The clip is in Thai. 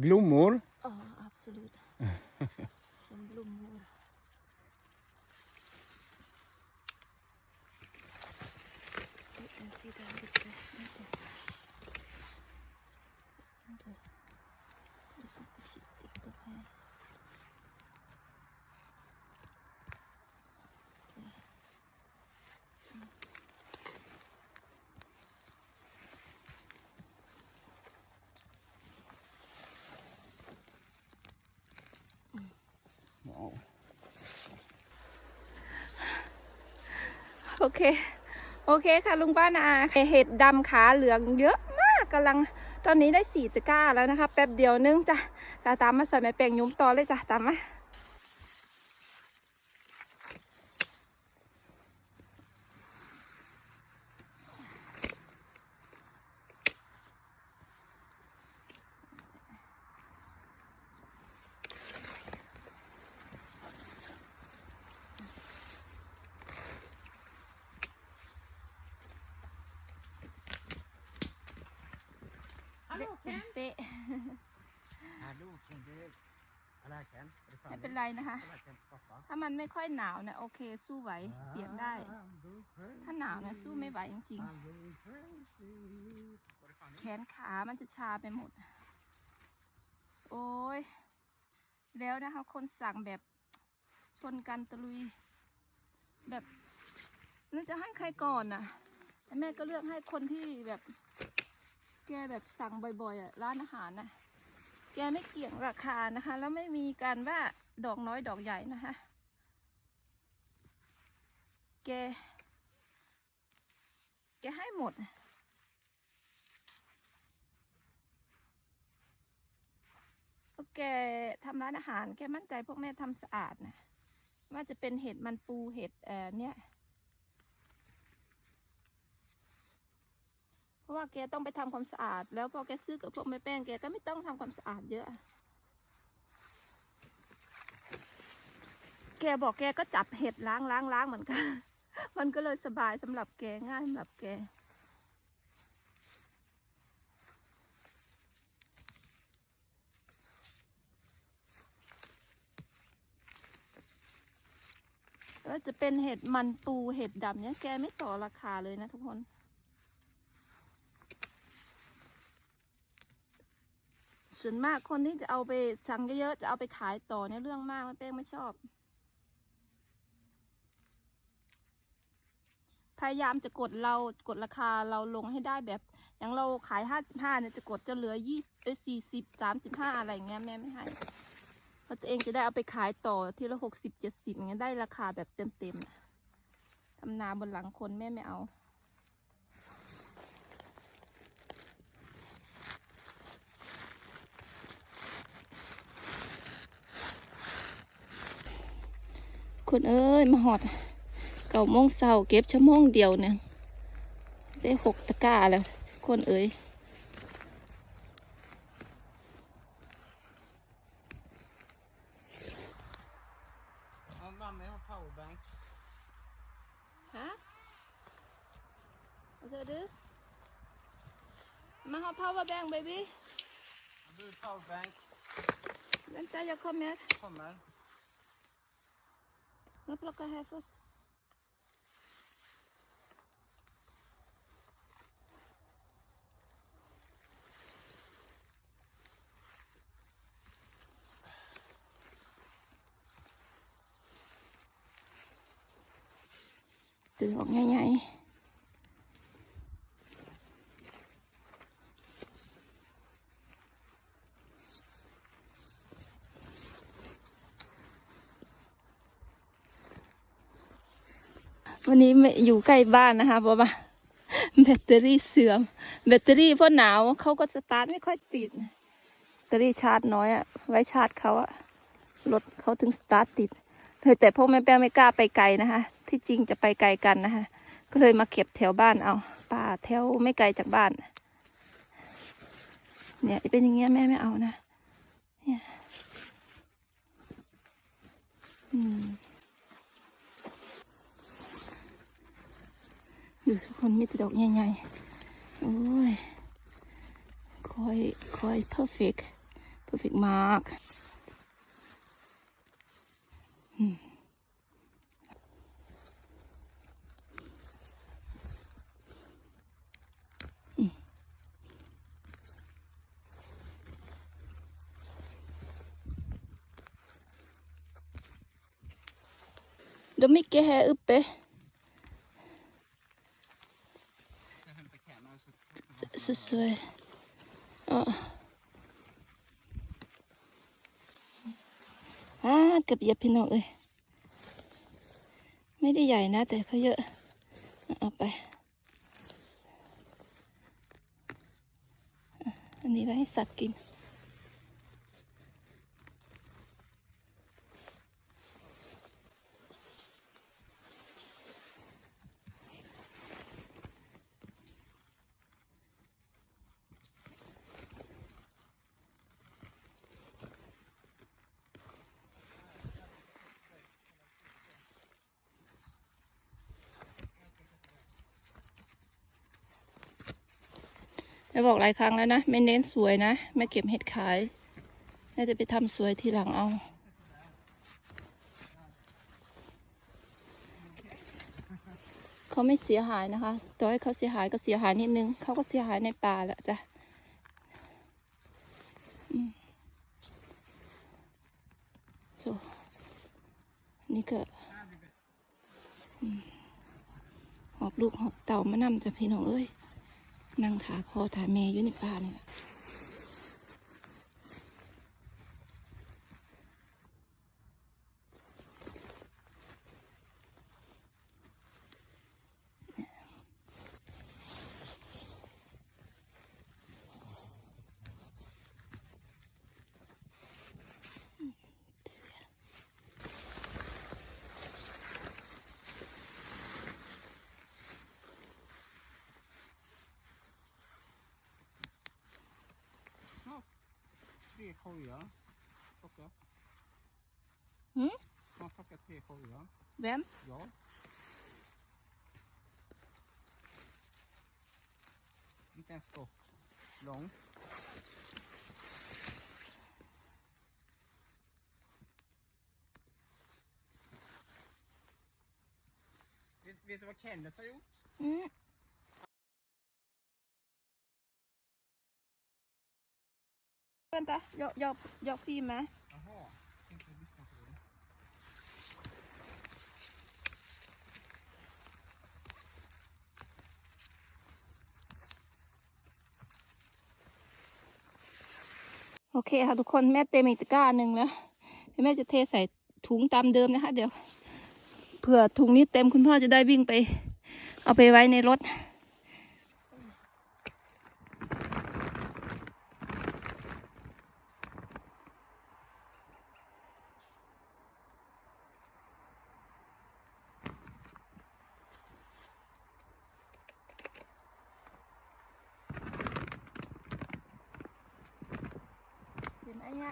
Gloomwool? Oh, ah, absolute. Some gloomwool. You can see that bit โอเค โอเคค่ะลุงป้านาเห็ดดำขาเหลืองเยอะมากกำลังตอนนี้ได้สี่ตะกร้าแล้วนะคะ แป๊บเดียวนึงจ้ะจะตามมาใส่แม่แปลงยุ้มต่อเลยจ้ะตามมา เละเต็มเป๊ะ Hallo, kan du... Alla kan. Är det ไม่ fan เป็นไรนะคะ Alla kan pappa. ถ้ามันไม่ค่อยหนาวเนี่ยโอเคสู้ไหวเปลี่ยนได้ ถ้าหนาวเนี่ยสู้ไม่ไหวจริงๆ แขนขามันจะชาไปหมด โอ้ย แล้วนะคะ คนสั่งแบบชนกันตะลุย แบบนึกจะให้ใครก่อนน่ะแต่แม่ก็เลือกให้คนที่แบบ แกแบบสั่งบ่อยๆอะร้านอาหารน่ะ แกไม่เกี่ยงราคานะคะ แล้วไม่มีการว่าดอกน้อยดอกใหญ่นะคะ แก แกให้หมดพวแกทำร้านอาหาร แกมั่นใจพวกแม่ทำสะอาดนะ ว่าจะเป็นเห็ดมันปูเห็ดเอ่อเนี่ย เพราะว่าแกต้องไปทำความสะอาด แล้วพอแกซื้อกับพวกแม่แป้งแกก็ไม่ต้องทำความสะอาดเยอะ แกบอกแกก็จับเห็ดล้างล้างล้างเหมือนกัน มันก็เลยสบายสำหรับแกง่ายสำหรับแกแล้วจะเป็นเห็ดมันปูเห็ดดำเนี่ยแกไม่ต่อราคาเลยนะทุกคน ส่วนมากคนที่จะเอาไปสั่งเยอะๆจะเอาไปขายต่อเนี่ยเรื่องมากแม่เป้งไม่ชอบ พยายามจะกดเรากดราคาเราลงให้ได้แบบ อย่างเราขายห้าสิบห้าเนี่ยจะกดจะเหลือยี่สี่สิบสามสิบห้าอะไรเงี้ยแม่ไม่ให้เพราะตัวเองจะได้เอาไปขายต่อทีละหกสิบเจ็ดสิบอย่างเงี้ยได้ราคาแบบเต็มๆทำนาบนหลังคนแม่ไม่เอา คุณเอ้ย มาหอด เก่าโมงเศร้าเก็บชั่วโมงเดียวเนี่ย ได้หกตะกร้าแล้วคนเอ้ย Ja, mamma har powerbank. ฮะ vad säger du? Man har powerbank baby. Har du powerbank? Vänta, jag kommer. Kommer. Nó plucker her først. Từ một nhai nhai. วันนี้ไม่อยู่ใกล้บ้านนะคะเพราะว่าแบตเตอรี่เสื่อม แบตเตอรี่เพราะหนาวเขาก็สตาร์ทไม่ค่อยติด แบตเตอรี่ชาร์จน้อยอะไว้ชาร์จเขาอะรถเขาถึงสตาร์ทติดเลยแต่พวกแม่แป้งไม่กล้าไปไกลนะคะ ที่จริงจะไปไกลกันนะคะ ก็เลยมาเก็บแถวบ้านเอาป่าแถวไม่ไกลจากบ้าน เนี่ยเป็นอย่างเงี้ยแม่ไม่เอานะเนี่ย อืม ดูทุกคนมีแต่ดอกใหญ่ๆ โอ้ยคอยคอย perfect perfect มากอืมอืม De mycket här uppe. Så, så, ja. อ่าเกับเหยียบพี่น้องเอ้ยไม่ได้ใหญ่นะ แต่เขาเยอะ เอาไป อันนี้ไว้ให้สัตว์กิน แม่บอกหลายครั้งแล้วนะไม่เน้นสวยนะไม่เก็บเห็ดขายแม่จะไปทำสวยทีหลังเอาเขาไม่เสียหายนะคะต่อให้เขาเสียหายก็เสียหายนิดนึงเขาก็เสียหายในป่าแหละจ้ะอืมโซนี่ก็อืมหอบลูกหอบเต่ามานำจ้ะพี่น้องเอ้ย นั่งถาพ่อถาแม่อยู่ในป่าเนี่ย Korea. Plocka. Mm? Man plockar tre korgar. Vem? Jag. Inte ens skott lång. Vet, vet du vad Kenneth har gjort? Mm. มเป็นตายกยกยกฟิล์มไหมโอเคค่ะทุกคนแม่เต็มอีกตะกร้าหนึ่งแล้วเดี๋ยวแม่จะเทใส่ถุงตามเดิมนะคะ เดี๋ยวเผื่อถุงนี้เต็มคุณพ่อจะได้วิ่งไป เอาไปไว้ในรถ เห็นไห